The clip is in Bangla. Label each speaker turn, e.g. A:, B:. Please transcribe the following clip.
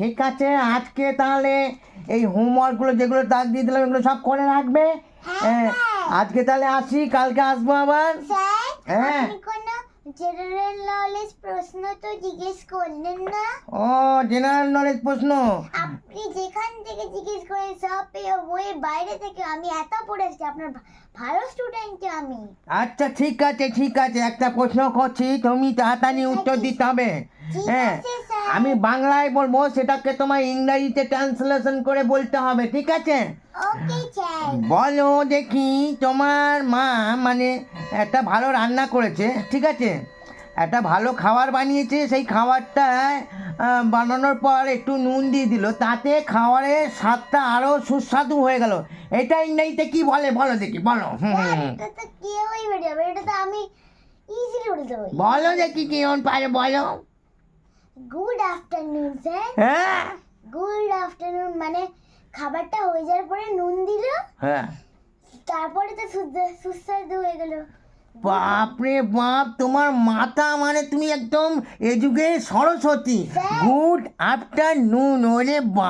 A: ঠিক আছে আজকে তাহলে এই হোমওয়ার্কগুলো যেগুলো দাগ দিয়ে দিলাম এগুলো সব করে রাখবে? হ্যাঁ আজকে তাহলে আসি কালকে আসব আবার? হ্যাঁ।
B: আপনি কোনো জেনারেল নলেজ প্রশ্ন তো জিজ্ঞেস করলেন না?
A: ও জেনারেল নলেজ প্রশ্ন?
B: আপনি যেখান থেকে জিজ্ঞেস করেন সব পেয়ে বইয়ের বাইরে থেকে আমি এত পড়েছি আপনার ভা- ভালো স্টুডেন্ট আমি।
A: আচ্ছা ঠিক আছে ঠিক আছে একটা প্রশ্ন করছি তুমি তাড়াতাড়ি উত্তর দিতে হবে। হ্যাঁ। আমি বাংলায় বলব সেটাকে তোমার ইংরাজিতে ট্রান্সলেশন করে বলতে হবে ঠিক আছে? বলো দেখি তোমার মা মানে একটা ভালো রান্না করেছে ঠিক আছে? একটা ভালো খাবার বানিয়েছে সেই খাবারটা বানানোর পর একটু নুন দিয়ে দিল তাতে খাবারের স্বাদটা আরও সুস্বাদু হয়ে গেল। এটা ইংরাজিতে কি বলে? বলো দেখি বলো। বলো দেখি কি কেমন পারে বলো।
B: গুড আফটারনুন স্যার
A: হ্যাঁ?
B: গুড আফটারনুন মানে খাবারটা হয়ে যাওয়ার পরে নুন দিল
A: হ্যাঁ।
B: তারপরে তো সুস্বাদু হয়ে গেল।
A: বাপ রে বাপ তোমার মাথা মানে তুমি একদম এযুগে সরস্বতী। গুড আফটারনুন ওরে বাপ।